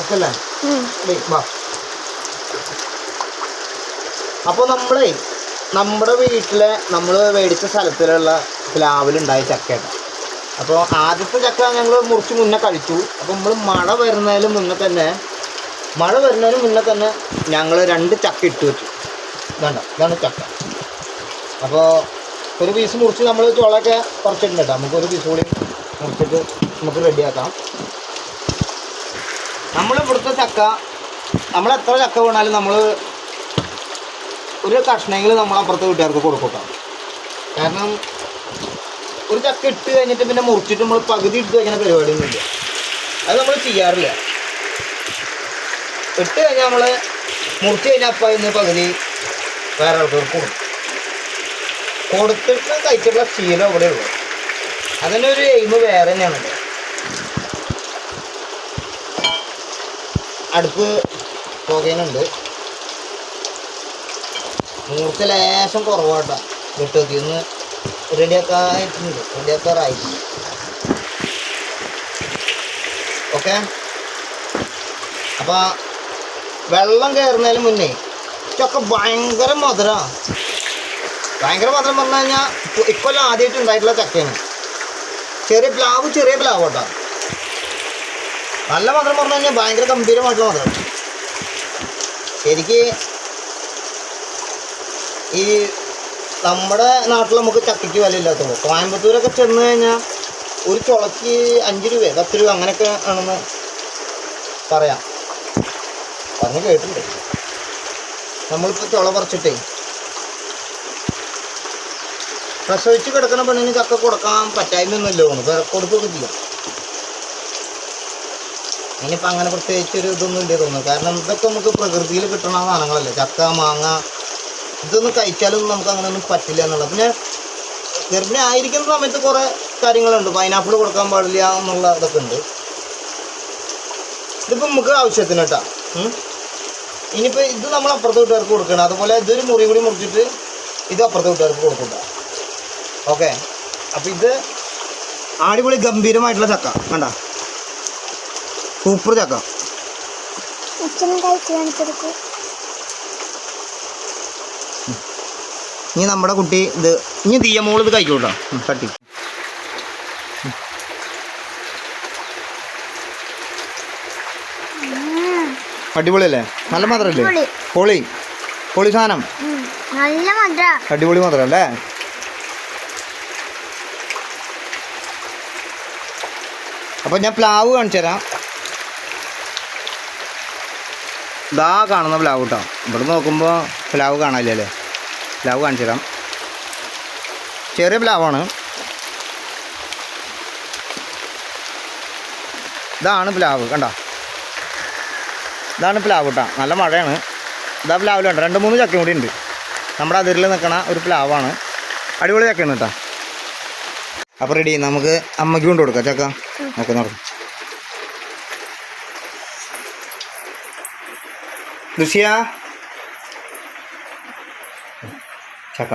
ഒക്കെ അല്ലേ അപ്പോൾ നമ്മളേ നമ്മുടെ വീട്ടിലെ നമ്മൾ മേടിച്ച സ്ഥലത്തിലുള്ള പ്ലാവിലുണ്ടായ ചക്കയാണ്. അപ്പോൾ ആദ്യത്തെ ചക്ക ഞങ്ങൾ മുറിച്ച് മുന്നേ കഴിച്ചു. അപ്പോൾ നമ്മൾ മഴ വരുന്നതിന് മുന്നേ തന്നെ മഴ വരുന്നതിന് മുന്നേ തന്നെ ഞങ്ങൾ രണ്ട് ചക്ക ഇട്ട് വെച്ചു. വേണ്ട ഇതാണ് ചക്ക. അപ്പോൾ ഒരു പീസ് മുറിച്ച് നമ്മൾ ചോളൊക്കെ കുറച്ചിട്ടുണ്ട് കേട്ടോ. നമുക്ക് ഒരു പീസ് കൂടി മുറിച്ചിട്ട് നമുക്ക് റെഡിയാക്കാം നമ്മൾ ഇവിടുത്തെ ചക്ക നമ്മൾ എത്ര ചക്ക വീണാലും നമ്മൾ ഒരു കഷ്ണമെങ്കിലും നമ്മൾ അപ്പുറത്തെ വീട്ടുകാർക്ക് കൊടുക്കട്ടോ. കാരണം ഒരു ചക്ക ഇട്ട് കഴിഞ്ഞിട്ട് പിന്നെ മുറിച്ചിട്ട് നമ്മൾ പകുതി ഇട്ട് കഴിഞ്ഞ പരിപാടിയൊന്നുമില്ല. അത് നമ്മൾ ചെയ്യാറില്ല. ഇട്ട് കഴിഞ്ഞാൽ നമ്മൾ മുറിച്ച് കഴിഞ്ഞാൽ അപ്പം ഇന്ന് പകുതി വേറെ ആൾക്കാർക്ക് കൊടുക്കും. കൊടുത്തിട്ട് കഴിച്ചിട്ടുള്ള ശീലം അവിടെ ഉള്ളു അതിന്റെ ഒരു എയിമ് വേറെ തന്നെയാണ്. അടുപ്പ് പുകയുന്നുണ്ട്. മൂർച്ച ലേശം കുറവാട്ടോ. വിട്ടോക്കി ഒന്ന് റെഡിയാക്കായിട്ടുണ്ട് റെഡിയാക്കാറായി ഓക്കെ അപ്പം വെള്ളം കയറുന്നതിന് മുന്നേ ഇതൊക്കെ ഭയങ്കര മധുരമാണ് ഭയങ്കര മധുരം പറഞ്ഞു കഴിഞ്ഞാൽ ഇക്കൊല്ലം ആദ്യമായിട്ട് ഉണ്ടായിട്ടുള്ള ചക്കയാണ്. ചെറിയ പ്ലാവ് ചെറിയ പ്ലാവ് കേട്ടോ നല്ല മധുരം പറഞ്ഞു കഴിഞ്ഞാൽ ഭയങ്കര ഗംഭീരമായിട്ടുള്ള മധുരം. ശരിക്ക് ഈ നമ്മുടെ നാട്ടിൽ നമുക്ക് ചക്കയ്ക്ക് വില ഇല്ലാത്തുള്ളൂ കോയമ്പത്തൂരൊക്കെ ചെന്ന് കഴിഞ്ഞാൽ ഒരു ചുളക്ക് അഞ്ച് രൂപ പത്ത് രൂപ അങ്ങനെയൊക്കെ ആണെന്ന് പറയാം. പറഞ്ഞ് കേട്ടിട്ടുണ്ട്. നമ്മളിപ്പോൾ ചുള പറിച്ചിട്ടേ പ്രസവിച്ച് കിടക്കുന്ന പെണ്ണിന് ചക്ക കൊടുക്കാൻ പറ്റായ്മയൊന്നുമില്ല തോന്നുന്നു. കൊടുക്കുകയൊക്കെ ചെയ്യാം. ഇനിയിപ്പോൾ അങ്ങനെ പ്രത്യേകിച്ച് ഒരു ഇതൊന്നും ഇല്ലേ തോന്നുന്നു. കാരണം ഇതൊക്കെ നമുക്ക് പ്രകൃതിയിൽ കിട്ടുന്ന സാധനങ്ങളല്ലേ. ചക്ക മാങ്ങ ഇതൊന്നും കഴിച്ചാലൊന്നും നമുക്ക് അങ്ങനെ ഒന്നും പറ്റില്ല എന്നുള്ളത്. പിന്നെ ഗർഭിണി ആയിരിക്കുന്ന സമയത്ത് കുറേ കാര്യങ്ങളുണ്ട്. പൈനാപ്പിൾ കൊടുക്കാൻ പാടില്ല എന്നുള്ള ഇതൊക്കെ ഉണ്ട്. ഇതിപ്പോൾ നമുക്ക് ആവശ്യത്തിന് കേട്ടോ. ഇനിയിപ്പോൾ ഇത് നമ്മൾ അപ്പുറത്തെ വീട്ടുകാർക്ക് കൊടുക്കണം. അതുപോലെ ഇതൊരു മുറി കൂടി മുറിച്ചിട്ട് ഇത് അപ്പുറത്തെ വീട്ടുകാർക്ക് കൊടുക്കണ്ട ഓക്കെ അപ്പോൾ ഇത് അടിപൊളി ഗംഭീരമായിട്ടുള്ള ചക്ക. കണ്ട? സൂപ്പർ ചക്ക. ഇനി നമ്മുടെ കുട്ടി ഇത് ഇനി തീയമോൾ ഇത് കഴിക്കൂട്ടോ തട്ടി. അടിപൊളിയല്ലേ? നല്ല മധുരല്ലേ? പൊളി. പൊളി സാധനം. നല്ല മധുര. അടിപൊളി മധുരം അല്ലേ? അപ്പോൾ ഞാൻ പ്ലാവ് കാണിച്ചു തരാം ഇതാ കാണുന്ന പ്ലാവ് കേട്ടോ. ഇവിടെ നോക്കുമ്പോൾ പ്ലാവ് കാണാനില്ലല്ലേ? പ്ലാവ് കാണിച്ചു തരാം ചെറിയ പ്ലാവാണ്. ഇതാണ് പ്ലാവ് കണ്ട? ഇതാണ് പ്ലാവ് കേട്ടോ. നല്ല മഴയാണ്. ഇതാ പ്ലാവിലുണ്ട് രണ്ട് മൂന്ന് ചക്കയും കൂടി ഉണ്ട്. നമ്മുടെ അതിരിൽ നിൽക്കണ ഒരു പ്ലാവാണ്. അടിപൊളി ചക്കയാണ് കേട്ടോ. അപ്പോൾ റെഡി നമുക്ക് അമ്മയ്ക്ക് കൊണ്ട് കൊടുക്കാം ചക്ക. നോക്കാം നടക്കും. ഋഷിയ ചക്ക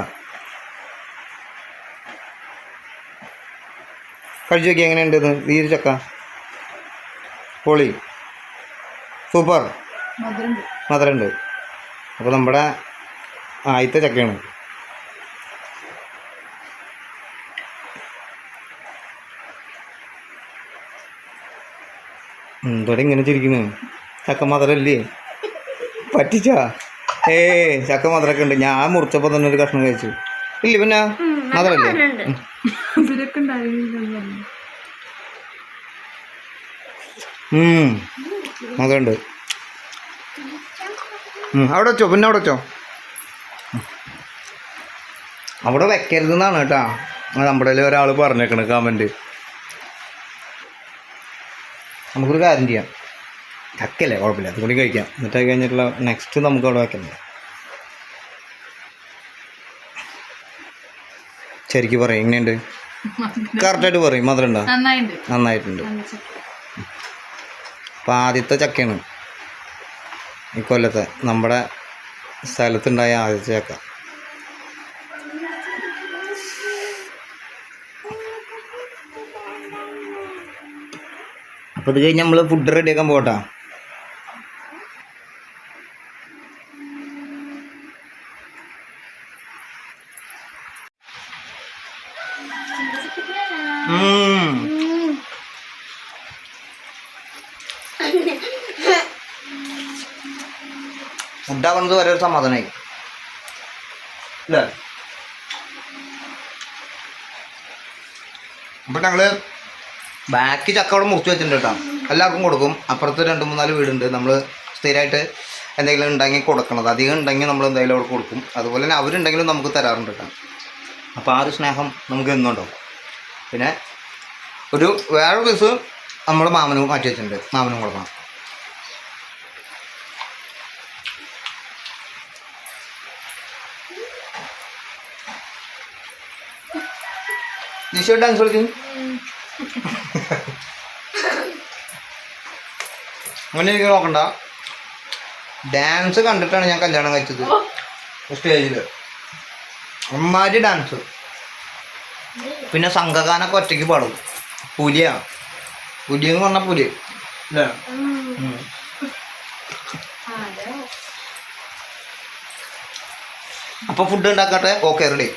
കഴിച്ചു നോക്കി എങ്ങനെയുണ്ട് നീര് ഈ ഒരു ചക്ക. പൊളി. സൂപ്പർ. മധുരമുണ്ട് അപ്പോൾ നമ്മുടെ ആദ്യത്തെ ചക്കയാണ്. എന്തോടെ ഇങ്ങനെ ചിരിക്കുന്നു. ചക്ക മധുരല്ലേ? പറ്റിച്ചാ? ഏ ചക്ക മധുരൊക്കെ ഉണ്ട്. ഞാൻ മുറിച്ചപ്പോൾ തന്നെ ഒരു കഷ്ണം കഴിച്ചു. ഇല്ല പിന്നെ? മധുരല്ലേ ഉം, അവിടെ വെച്ചോ? പിന്നെ അവിടെ വെച്ചോ. അവിടെ വെക്കരുതെന്നാണ് കേട്ടാ. നമ്മുടെ ഒരാൾ പറഞ്ഞേക്കണ് കമന്റ് നമുക്കൊരു കാര്യം ചെയ്യാം. ചക്കല്ലേ കുഴപ്പമില്ല. അതുകൂടി കഴിക്കാം. എന്നിട്ട് കഴിഞ്ഞിട്ടുള്ള നെക്സ്റ്റ് നമുക്ക് അവിടെ വെക്കണ്ടേ ശരിക്ക് പറയും എങ്ങനെയുണ്ട്? കറക്റ്റായിട്ട് പറയും മധുരം ഉണ്ടോ നന്നായിട്ടുണ്ട്. അപ്പം ആദ്യത്തെ ചക്കയാണ് ഈ കൊല്ലത്തെ. നമ്മുടെ സ്ഥലത്തുണ്ടായ ആദ്യത്തെ ചക്ക. അപ്പോൾ ഇത് കഴിഞ്ഞ് നമ്മൾ ഫുഡ് റെഡിയാക്കാൻ പോകട്ടാ. ഉണ്ടാവണത് വരെ ഒരു സമാധാനമായി അപ്പൊ ഞങ്ങൾ ഞങ്ങൾ ബാക്കി ചക്ക അവിടെ മുറിച്ച് വെച്ചിട്ടുണ്ട് കേട്ടോ. എല്ലാവർക്കും കൊടുക്കും. അപ്പുറത്ത് രണ്ട് മൂന്നാൽ വീടുണ്ട്. നമ്മൾ സ്ഥിരമായിട്ട് എന്തെങ്കിലും ഉണ്ടെങ്കിൽ കൊടുക്കണത്. അധികം ഉണ്ടെങ്കിൽ നമ്മൾ എന്തായാലും അവിടെ കൊടുക്കും. അതുപോലെ തന്നെ അവരുണ്ടെങ്കിലും നമുക്ക് തരാറുണ്ട് കേട്ടോ. അപ്പോൾ ആ ഒരു സ്നേഹം നമുക്ക് എന്നുണ്ടാവും പിന്നെ ഒരു വേറെ പീസ് നമ്മൾ മാമനും മാറ്റി വെച്ചിട്ടുണ്ട്. മാമനും കൊടുക്കണം നിശോ ഡാൻസ് കളിക്കും. അങ്ങനെ എനിക്ക് നോക്കണ്ട. ഡാൻസ് കണ്ടിട്ടാണ് ഞാൻ കല്യാണം കഴിച്ചത്. സ്റ്റേജിൽ അമ്മാരി ഡാൻസ് പിന്നെ സംഘഗാനൊക്കെ ഒറ്റയ്ക്ക് പാടും. പുലിയാ. പുലി. എന്ന് പറഞ്ഞ പുലി അല്ലേ. അപ്പൊ ഫുഡ് ഉണ്ടാക്കട്ടെ? Okay ready